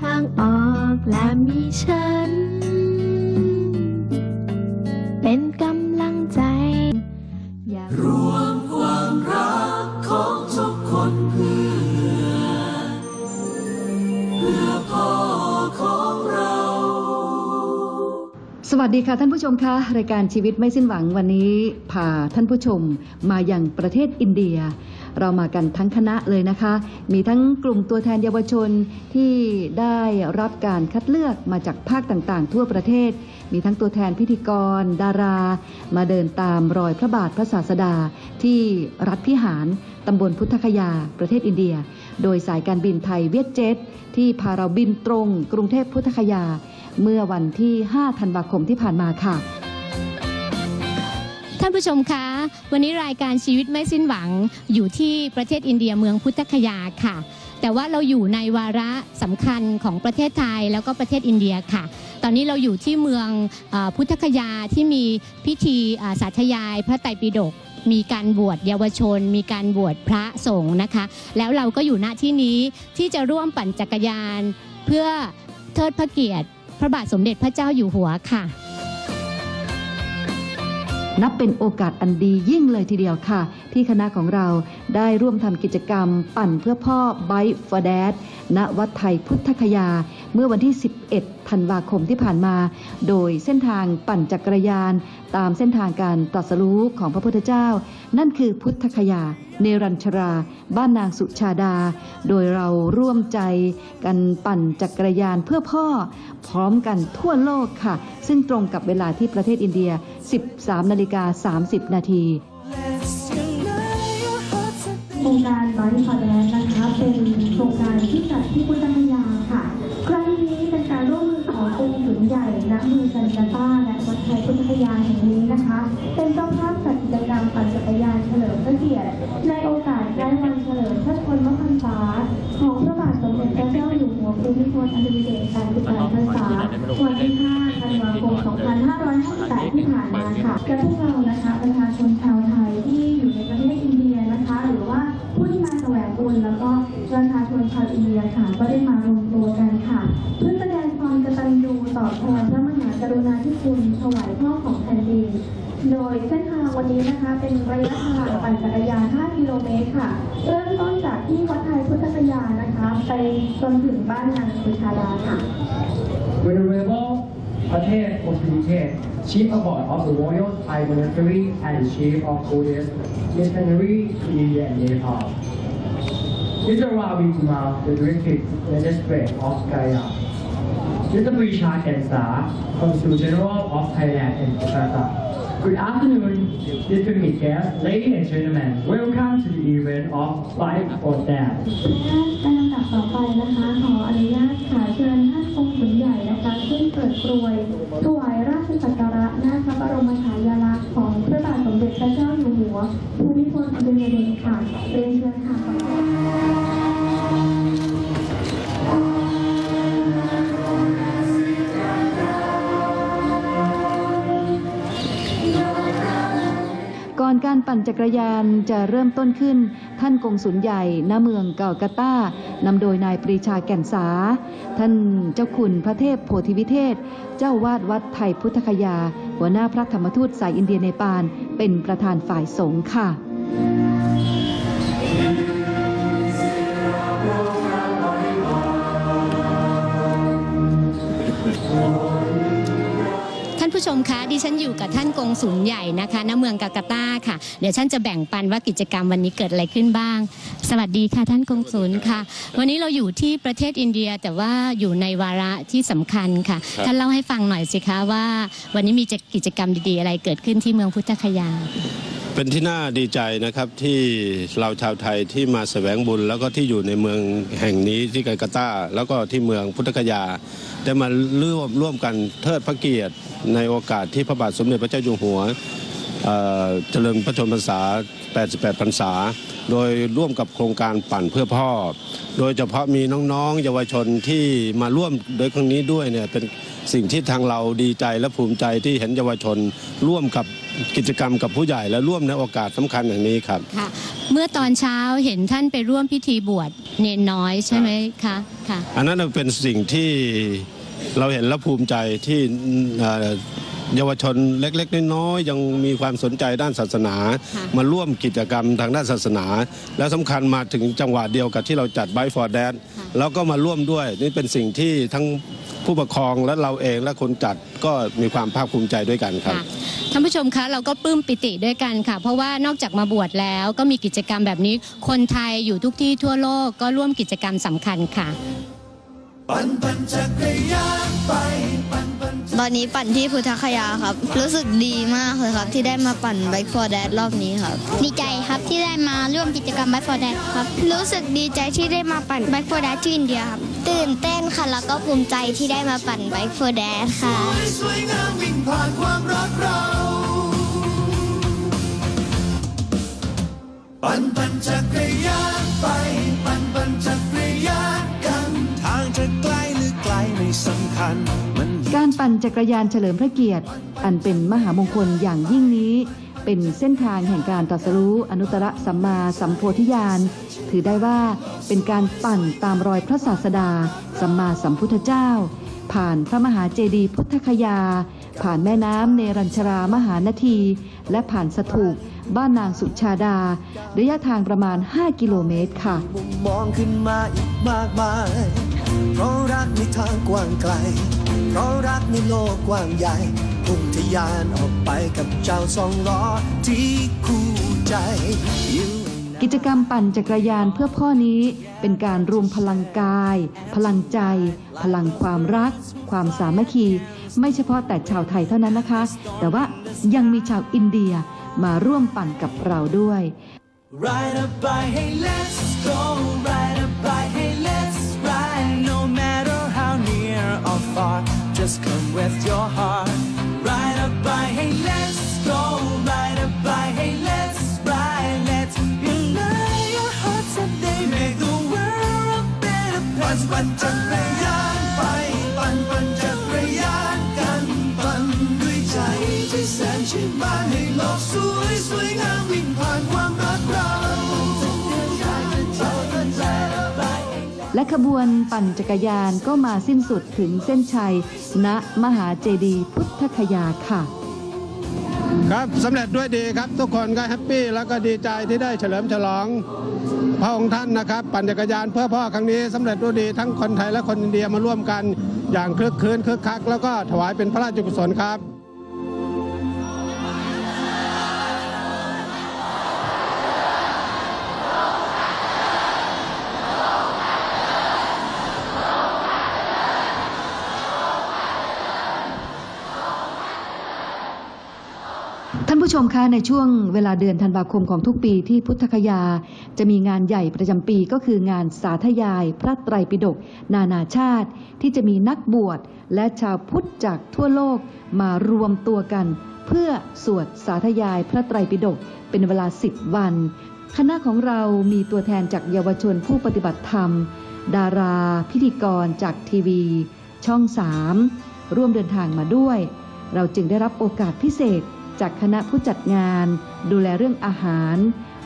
ทางออกและมีฉัน เป็นกำลังใจ อย่ารวมความรักของทุกคนเพื่อ เพื่อพ่อของเรา สวัสดีค่ะท่านผู้ชมคะรายการชีวิตไม่สิ้นหวังวันนี้พาท่านผู้ชมมาอย่างประเทศอินเดีย เรามากันทั้งคณะเลยนะคะ มีทั้งกลุ่มตัวแทนเยาวชนที่ได้รับการคัดเลือกมาจากภาคต่างๆ ทั่วประเทศ มีทั้งตัวแทนพิธีกร ดารา มาเดินตามรอยพระบาทพระศาสดา ที่รัฐพิหารตำบลพุทธคยา ประเทศอินเดีย โดยสายการบินไทยเวียดเจ็ต ที่พาเราบินตรง กรุงเทพพุทธคยา เมื่อวันที่ 5 ธันวาคมที่ผ่านมาค่ะานผู้ชมคะ วันนี้รายการชีวิตไม่สิ้นหวังอยู่ที่ประเทศอินเดียเมืองพุทธคยาค่ะ แต่ว่าเราอยู่ในวาระสำคัญของประเทศไทยแล้วก็ประเทศอินเดียค่ะ ตอนนี้เราอยู่ที่เมืองอพุทธคยาที่มีพิธีสาธยายพระไตรปิฎกมีการบวชเยาวชน มีการบวชพระสงฆ์นะคะ แล้วเราก็อยู่ณที่นี้ที่จะร่วมปั่นจักรยาน เพื่อเทิดพระเกียรติ พระบาทสมเด็จพระเจ้าอยู่หัวค่ะ นับเป็นโอกาสอันดียิ่งเลยทีเดียวค่ะ ที่คณะของเราได้ร่วมทำกิจกรรม ปั่นเพื่อพ่อไบฟอร์แดดณวัดไทยพุทธคยา เมื่อวันที่ 11 ธันวาคมที่ผ่านมา โดยเส้นทางปั่นจักรยาน ตามเส้นทางการตรัสรู้ของพระพุทธเจ้า นั่นคือพุทธคยา เนรัญชรา บ้านนางสุชาดา โดยเราร่วมใจกันปั่นจักรยานเพื่อพ่อ พร้อมกันทั่วโลกค่ะ ซึ่งตรงกับเวลาที่ประเทศอินเดีย 13นาฬิกา30 นาทีโครงการไบริพอร์แดนนะคะเป็นโครงการที่จัดที่พุทธคยาค่ะ ครั้งนี้เป็นการร่วมมือของกรุงศูนย์ใหญ่ณเมืองจันกาตาและวัดไทยพุทธคยาแห่งนี้นะคะ เป็นเจ้าภาพจัดกิจกรรม ในโอกาสคล้วันเฉลิมพระชนมพรรษาของพระบาทสมเด็จพระเจ้าอยู่หัวภูมิพลอดุลยเดช88พรรษาวันที่ 5 ธันวาคม 2558 ที่ผ่านมาค่ะและพวกเรานะคะประชาชนชาวไทยที่อยู่ในประเทศอินเดียนะคะ หรือว่าผู้ที่มาแสวงบุญแล้วก็ประชาชนชาวอินเดียค่ะก็ได้มารวมตัวกันค่ะ เพื่อแสดงความกตัญญูต่อบแทนพระมหากรุณาธิคุณถวายพ่อของแผ่นดิน โดยเส้นทางวันนี้นะคะเป็นระยะทาง ปั่นจักรยาน 5 กิโลเมตรค่ะ เริ่มต้นจากที่วัดไทยพุทธคยานะคะ ไปจนถึงบ้านนางสุชาดาค่ะ Venerable Patel Pontificate, Chief of Board of the Royal Thai Monarchy and Chief of Buddhist Missionary to India and Nepal. Mr. Ravi Kumar, the District Magistrate of Gaya. Mr. Prisha Kansar, Consul General of Thailand and Jakarta. Good afternoon, distinguished guests, ladies and gentlemen. Welcome to the event of Bike for Dad. และลำดับต่อไปนะคะ ขออนุญาตค่ะเชิญท่านองค์ขุนใหญ่นะคะขึ้นเปิดกรวยถวายราชสักการะหน้าพระบรมฉายาลักษณ์ของพระบาทสมเด็จพระเจ้าอยู่หัวภูมิพลอดุลยเดชค่ะเรียนเชิญค่ะ ปั่นจักรยานจะเริ่มต้นขึ้น ท่านกงสุลใหญ่ณเมืองเกากาตานำโดยนายปรีชาแก่นสา ท่านเจ้าคุณพระเทพโพธิวิเทศ เจ้าวาดวัดไทยพุทธคยา หัวหน้าพระธรรมทูตสายอินเดียในปาน เป็นประธานฝ่ายสงฆ์ค่ะ ผู้ชมคะดิฉันอยู่กับท่านกงสุลใหญ่นะคะณเมืองกาการ์ตาค่ะ เดี๋ยวท่านจะแบ่งปันว่ากิจกรรมวันนี้เกิดอะไรขึ้นบ้าง สวัสดีค่ะท่านกงสุลค่ะ วันนี้เราอยู่ที่ประเทศอินเดียแต่ว่าอยู่ในวาระที่สำคัญค่ะครับท่านเล่าให้ฟังหน่อยสิคะว่า วันนี้มีกิจกรรมดีๆอะไรเกิดขึ้นที่เมืองพุทธคยา เป็นที่น่าดีใจนะครับที่เราชาวไทยที่มาแสวงบุญ แล้วก็ที่อยู่ในเมืองแห่งนี้ที่กาการ์ตาแล้วก็ที่เมืองพุทธคยา ได้มาร่วมร่วมกันเทิดพระเกียรติ ในโอกาสที่พระบาทสมเด็จพระเจ้าอยู่หัวเอ่อเจริญพระชนมพรรษา 88 พรรษา โดยร่วมกับโครงการปั่นเพื่อพ่อ โดยเฉพาะมีน้องๆ เยาวชนที่มาร่วมโดยครั้งนี้ด้วยเนี่ยเป็นสิ่งที่ทางเราดีใจและภูมิใจที่เห็นเยาวชนร่วมกับ กิจกรรมกับผู้ใหญ่และร่วมในโอกาสสำคัญอย่างนี้ครับ ค่ะเมื่อตอนเช้าเห็นท่านไปร่วมพิธีบวชเนนน้อยใช่ไหมคะค่ะ อันนั้นเป็นสิ่งที่เราเห็นและภูมิใจที่เอ่อ เยาวชนเล็กๆ น้อยๆยังมีความสนใจด้านศาสนาค่ะมาร่วมกิจกรรมทางด้านศาสนา แล้วสำคัญมาถึงจังหวะเดียวกับที่เราจัดไบฟอร์แดนแล้วก็มาร่วมด้วย นี่เป็นสิ่งที่ทั้งผู้ปกครองและเราเองและคนจัดก็มีความภาคภูมิใจด้วยกันครับค่ะท่านผู้ชมคะเราก็ปลื้มปิติด้วยกันค่ะ เพราะว่านอกจากมาบวชแล้วก็มีกิจกรรมแบบนี้ คนไทยอยู่ทุกที่ทั่วโลกก็ร่วมกิจกรรมสำคัญค่ะ ปั่นปั่นจักรยานไปปั่นปั่น ตอนนี้ปั่นที่พุทธคยาครับ รู้สึกดีมากเลยครับ ที่ได้มาปั่น Bike for Dad รอบนี้ครับ ดีใจครับที่ได้มาร่วมกิจกรรม Bike for Dad ครับ รู้สึกดีใจที่ได้มาปั่น Bike for Dad ที่อินเดียครับ ตื่นเต้นค่ะ แล้วก็ภูมิใจที่ได้มาปั่น Bike for Dad ค่ะสวยงามวิ่งผ่านความรักเราปั่นปั่นจักรยานไปปั่นปั่นจักรยานกันทางจะไกลหรือไกลไม่สำคัญมัน การปั่นจักรยานเฉลิมพระเกียรติ อันเป็นมหามงคลอย่างยิ่งนี้ เป็นเส้นทางแห่งการตรัสรู้อนุตตรสัมมาสัมโพธิญาณ ถือได้ว่าเป็นการปั่นตามรอยพระศาสดา สัมมาสัมพุทธเจ้า ผ่านพระมหาเจดีย์พุทธคยา ผ่านแม่น้ำเนรัญชรามหานาที และผ่านสถูปบ้านนางสุชาดา ระยะทางประมาณ 5 กิโลเมตรค่ะมุมมองขึ้นมาอีกมากมาย เพราะรักในทางกว้างไกล เพราะรักในโลกกว้างใหญ่พุ่งทะยานออกไปกับเจ้าสองล้อที่คู่ใจ You and I กิจกรรมปั่นจักรยานเพื่อพ่อนี้เป็นการรวมพลังกาย พลังใจ พลังความรัก ความสามัคคี ไม่เฉพาะแต่ชาวไทยเท่านั้นนะคะ แต่ว่ายังมีชาวอินเดียมาร่วมปั่นกับเราด้วย Ride a bike, hey let's go Ride a Just come with your heart. Ride a bike, hey let's go. Ride a bike, hey let's ride. Let's unite your hearts and they make the world a better place. ปั่น และขบวนปั่นจักรยานก็มาสิ้นสุดถึงเส้นชัย ณมหาเจดีย์พุทธคยาค่ะ ครับสำเร็จด้วยดีครับ ทุกคนก็แฮปปี้แล้วก็ดีใจที่ได้เฉลิมฉลอง พระองค์ท่านนะครับ ปั่นจักรยานเพื่อพ่อครั้งนี้สำเร็จด้วยดีทั้งคนไทยและคนอินเดียมาร่วมกันอย่างคลึกคลื้นคึกคัก แล้วก็ถวายเป็นพระราชกุศลครับ ผู้ชมคะในช่วงเวลาเดือนธันวาคมของทุกปีที่พุทธคยา จะมีงานใหญ่ประจำปีก็คืองานสาธยาย พระไตรปิฎกนานาชาติ ที่จะมีนักบวชและชาวพุทธจากทั่วโลกมารวมตัวกัน เพื่อสวดสาธยายพระไตรปิฎกเป็นเวลา 10 วัน คณะของเรามีตัวแทนจากเยาวชนผู้ปฏิบัติธรรม ดารา พิธีกรจากทีวี ช่อง 3 ร่วมเดินทางมาด้วย เราจึงได้รับโอกาสพิเศษ จากคณะผู้จัดงาน ดูแลเรื่องอาหาร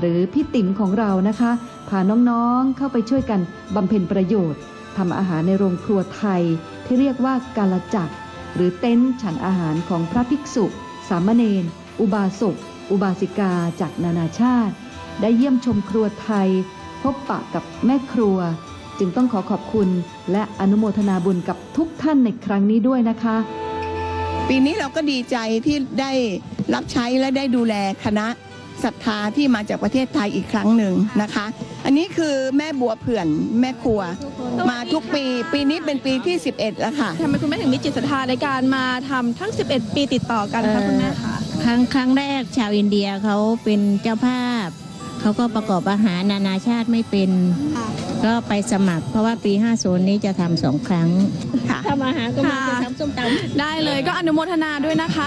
หรือพี่ติ๋มของเรานะคะพาน้องๆเข้าไปช่วยกันบำเพ็ญประโยชน์ทำอาหารในโรงครัวไทย ที่เรียกว่ากาลจักรหรือเต็นท์ฉันอาหารของพระภิกษุ สามเณร อุบาสก อุบาสิกาจากนานาชาติ ได้เยี่ยมชมครัวไทย พบปะกับแม่ครัว จึงต้องขอขอบคุณและอนุโมทนาบุญกับทุกท่านในครั้งนี้ด้วยนะคะ ปีนี้เราก็ดีใจที่ได้รับใช้และได้ดูแลคณะศรัทธาที่มาจากประเทศไทยอีกครั้งหนึ่งนะคะ อันนี้คือแม่บัวเผื่อนแม่ครัว มาทุกปี ปีนี้เป็นปีที่ 11 แล้วค่ะทำไมคุณแม่ถึงมีจิตศรัทธาในการมาทำทั้ง 11 ปีติดต่อกันคะคุณแม่คะครั้งครั้งแรกชาวอินเดียเขาเป็นเจ้าภาพ เขาก็ประกอบอาหารนานาชาติไม่เป็น ก็ไปสมัคร เพราะว่าปี 50 นี้จะทำสองครั้งค่ะทำอาหารก็มันจะทำส้มตำได้เลยก็อนุโมทนาด้วยนะคะ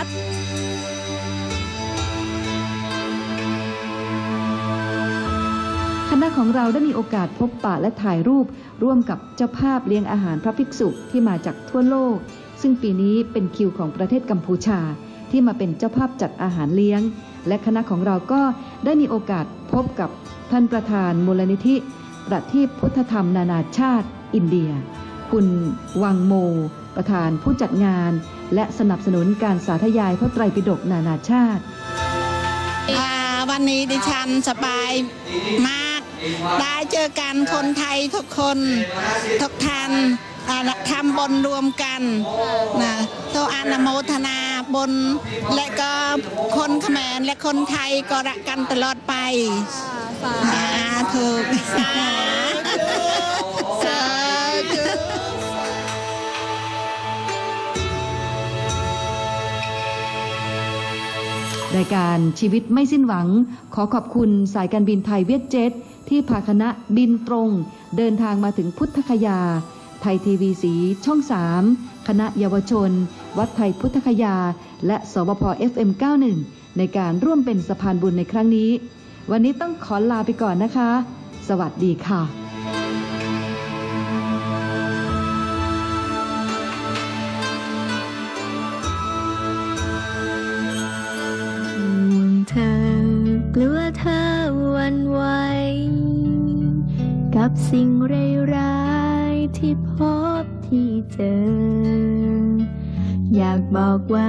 คณะของเราได้มีโอกาสพบปะและถ่ายรูป ร่วมกับเจ้าภาพเลี้ยงอาหารพระภิกษุที่มาจากทั่วโลก ซึ่งปีนี้เป็นคิวของประเทศกัมพูชา ที่มาเป็นเจ้าภาพจัดอาหารเลี้ยง และคณะของเราก็ได้มีโอกาสพบกับท่านประธานมูลนิธิ ประทีปพุทธธรรมนานาชาติ อินเดีย คุณวังโม ประธานผู้จัดงาน และสนับสนุนการสาธยายพระไตรปิฎกนานาชาติ วันนี้ดิฉันสบายมาก ได้เจอกันคนไทยทุกคนทุกท่านทำบนรวมกันนะตัวอนโมทนาบน และก็คนเขมรและคนไทยก็รักกันตลอดไป สา ธุสาธุรายการชีวิตไม่สิ้นหวัง ขอขอบคุณสายการบินไทยเวียดเจ็ต ที่พาคณะบินตรง เดินทางมาถึงพุทธคยา ไทยทีวีสีช่อง3คณะเยาวชน วัดไทยพุทธคยา และสวพ FM91 ในการร่วมเป็นสะพานบุญในครั้งนี้ วันนี้ต้องขอลาไปก่อนนะคะ สวัสดีค่ะกลัวเธอวันไหว กับสิ่งร้ายๆที่พบที่เจอ อยากบอกว่า